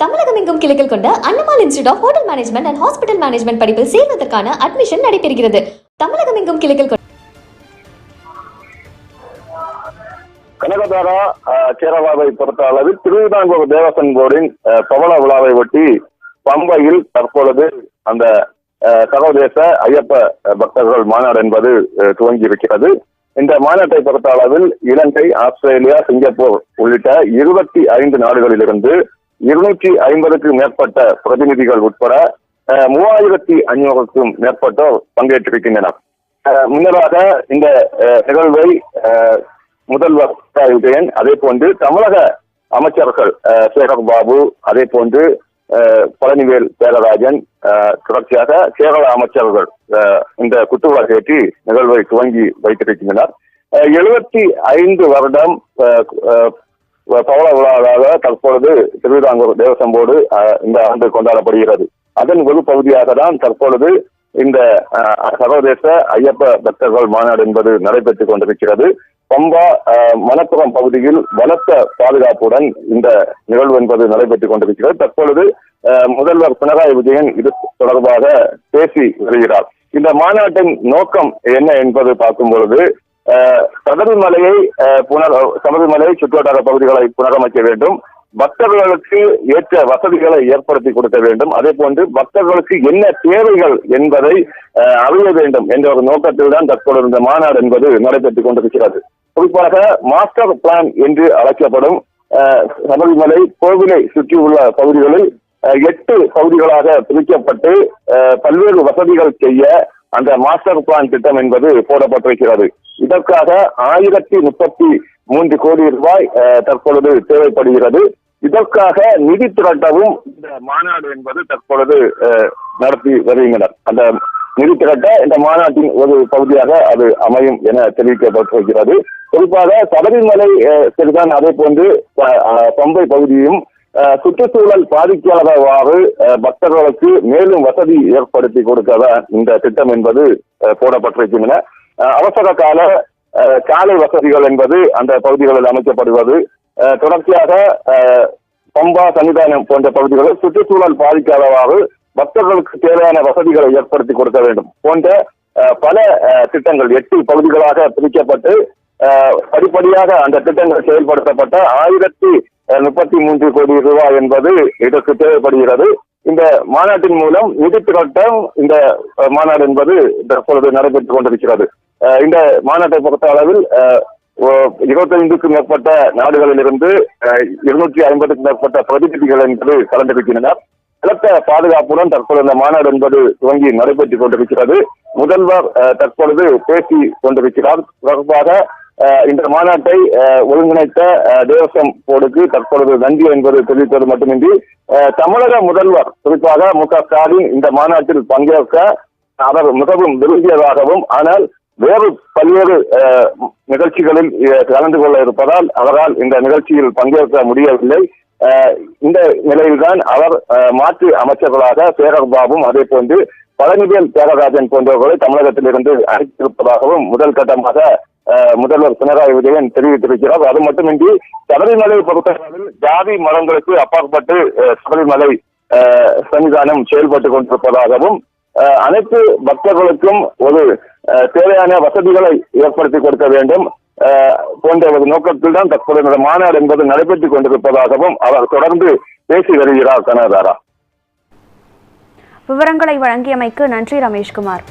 தமிழகம் எங்கும் கிளைகள் கொண்ட Annamalai institute of hotel management and hospital management படிப்பில் சேர்வதற்கான அட்மிஷன் நடைபெறுகிறது. தமிழகம் எங்கும் கிளைகள் கொண்ட கனகதாரா கேரளாவை பொறுத்த அளவில் திருவிதாங்கூர் தேவசன் போர்டின் பவள விழாவை ஒட்டி பம்பையில் தற்பொழுது அந்த அஹ், சர்வதேச ஐயப்ப பக்தர்கள் மாநாடு என்பது துவங்கி இருக்கிறது இந்த மாநாட்டை பொறுத்த அளவில் இலங்கை ஆஸ்திரேலியா சிங்கப்பூர் உள்ளிட்ட இருபத்தி ஐந்து நாடுகளிலிருந்து இருநூற்றி ஐம்பதுக்கு மேற்பட்ட பிரதிநிதிகள் உட்பட மூவாயிரத்தி ஐநூறுக்கும் மேற்பட்டோர் பங்கேற்றிருக்கின்றனர். முன்னதாக இந்த நிகழ்வை அஹ், முதல்வர் விஜயன் அதே போன்று தமிழக அமைச்சர்கள் அஹ், சேகர் பாபு அதே போன்று பழனிவேல் பேரராஜன் தொடர்ச்சியாக கேரள அமைச்சர்கள் அஹ், இந்த குத்துவிளக்கு ஏற்றி நிகழ்வை துவங்கி வைத்திருக்கின்றனர். எழுபத்தி ஐந்து வருடம் அஹ், அஹ், பவள விழாவாக தற்பொழுது திருவிதாங்கூர் தேவசம் போர்டு இந்த ஆண்டு கொண்டாடப்படுகிறது. அதன் ஒரு பகுதியாக தான் தற்பொழுது இந்த சர்வதேச ஐயப்ப பக்தர்கள் மாநாடு என்பது நடைபெற்றுக் கொண்டிருக்கிறது. பம்பா மணப்புறம் பகுதியில் பலத்த பாதுகாப்புடன் இந்த நிகழ்வு என்பது நடைபெற்றுக் கொண்டிருக்கிறது. தற்பொழுது முதல்வர் பினராயி விஜயன் இது தொடர்பாக பேசி வருகிறார். இந்த மாநாட்டின் நோக்கம் என்ன என்பது பார்க்கும் பொழுது சபரிமலையை புனர் சபரிமலை சுற்றுவட்டார பகுதிகளை புனரமைக்க வேண்டும். பக்தர்களுக்கு ஏற்ற வசதிகளை ஏற்படுத்தி கொடுக்க வேண்டும். அதே போன்று பக்தர்களுக்கு என்ன தேவைகள் என்பதை அறிய வேண்டும் என்ற ஒரு நோக்கத்தில் தான் தற்போது இந்த மாநாடு என்பது நடைபெற்றுக் கொண்டிருக்கிறது. குறிப்பாக மாஸ்டர் பிளான் என்று அழைக்கப்படும் சபரிமலை கோவிலை சுற்றியுள்ள பகுதிகளில் எட்டு பகுதிகளாக பிரிக்கப்பட்டு பல்வேறு வசதிகள் செய்ய அந்த மாஸ்டர் பிளான் திட்டம் என்பது போடப்பட்டிருக்கிறது. இதற்காக ஆயிரத்தி முப்பத்தி மூன்று கோடி ரூபாய் தற்பொழுது தேவைப்படுகிறது. இதற்காக நிதி திரட்டவும் இந்த மாநாடு என்பது தற்பொழுது நடத்தி வருகின்றனர். அந்த நிதி திரட்ட இந்த மாநாட்டின் ஒரு பகுதியாக அது அமையும் என தெரிவிக்கப்பட்டிருக்கிறது. குறிப்பாக சபரிமலை சிறுதான் சரிதான் அதே போன்று பம்பை பகுதியும் சுற்றுச்சூழல் பாதிக்காதவாறு பக்தர்களுக்கு மேலும் வசதி ஏற்படுத்தி கொடுக்கதான் இந்த திட்டம் என்பது அஹ், போடப்பட்டிருக்கின்றன. அவசர கால காலை சாலை வசதிகள் என்பது அந்த பகுதிகளில் அமைக்கப்படுவது தொடர்ச்சியாக பம்பா சன்னிதானம் போன்ற பகுதிகளில் சுற்றுச்சூழல் பாதிக்காதவாறு பக்தர்களுக்கு தேவையான வசதிகளை ஏற்படுத்தி கொடுக்க வேண்டும் போன்ற பல திட்டங்கள் எட்டு பகுதிகளாக பிரிக்கப்பட்டு படிப்படியாக அந்த திட்டங்கள் செயல்படுத்தப்பட்ட ஆயிரத்தி முப்பத்தி மூன்று கோடி ரூபாய் என்பது இதற்கு தேவைப்படுகிறது. இந்த மாநாட்டின் மூலம் நிதி திரட்டம் இந்த மாநாடு என்பது தற்பொழுது நடைபெற்றுக் கொண்டிருக்கிறது. இந்த மாநாட்டை பொறுத்த அளவில் ஓ- இருபத்தைந்துக்கும் மேற்பட்ட நாடுகளிலிருந்து இருநூற்றி ஐம்பதுக்கும் மேற்பட்ட பிரதிநிதிகள் என்பது கலந்திருக்கின்றனர் பலத்த பாதுகாப்புடன் தற்பொழுது இந்த மாநாடு என்பது துவங்கி நடைபெற்றுக் கொண்டிருக்கிறது. முதல்வர் தற்பொழுது பேசி கொண்டிருக்கிறார். தொடர்பாக இந்த மாநாட்டை ஒருங்கிணைத்த தேவசம் போர்டுக்கு தற்பொழுது நன்றி என்பது தெரிவித்தது மட்டுமின்றி தமிழக முதல்வர் குறிப்பாக மு க ஸ்டாலின் இந்த மாநாட்டில் பங்கேற்க அவர் மிகவும் விரும்பியதாகவும் ஆனால் வேறு பல்வேறு நிகழ்ச்சிகளில் கலந்து கொள்ள இருப்பதால் அவரால் இந்த நிகழ்ச்சியில் பங்கேற்க முடியவில்லை. இந்த நிலையில்தான் அவர் மாற்று அமைச்சர்களாக சேகர் பாபும் அதே போன்று பழனிவேல் தியாகராஜன் போன்றவர்களை தமிழகத்திலிருந்து அழைத்திருப்பதாகவும் முதல் கட்டமாக முதல்வர் பினராயி விஜயன் தெரிவித்திருக்கிறார். அது மட்டுமின்றி சபரிமலை பொறுத்தவரையில் ஜாதி மதங்களுக்கு அப்பாற்பட்டு சபரிமலை சன்னிதானம் செயல்பட்டுக் கொண்டிருப்பதாகவும் அனைத்து பக்தர்களுக்கும் ஒரு தேவையான வசதிகளை ஏற்படுத்தி கொடுக்க வேண்டும். போன்ற ஒரு நோக்கத்தில் தான் தற்போது இந்த மாநாடு என்பது நடைபெற்றுக் கொண்டிருப்பதாகவும் அவர் தொடர்ந்து பேசி வருகிறார் கனகதாரா. விவரங்களை வழங்கியமைக்கு நன்றி ரமேஷ்குமார்.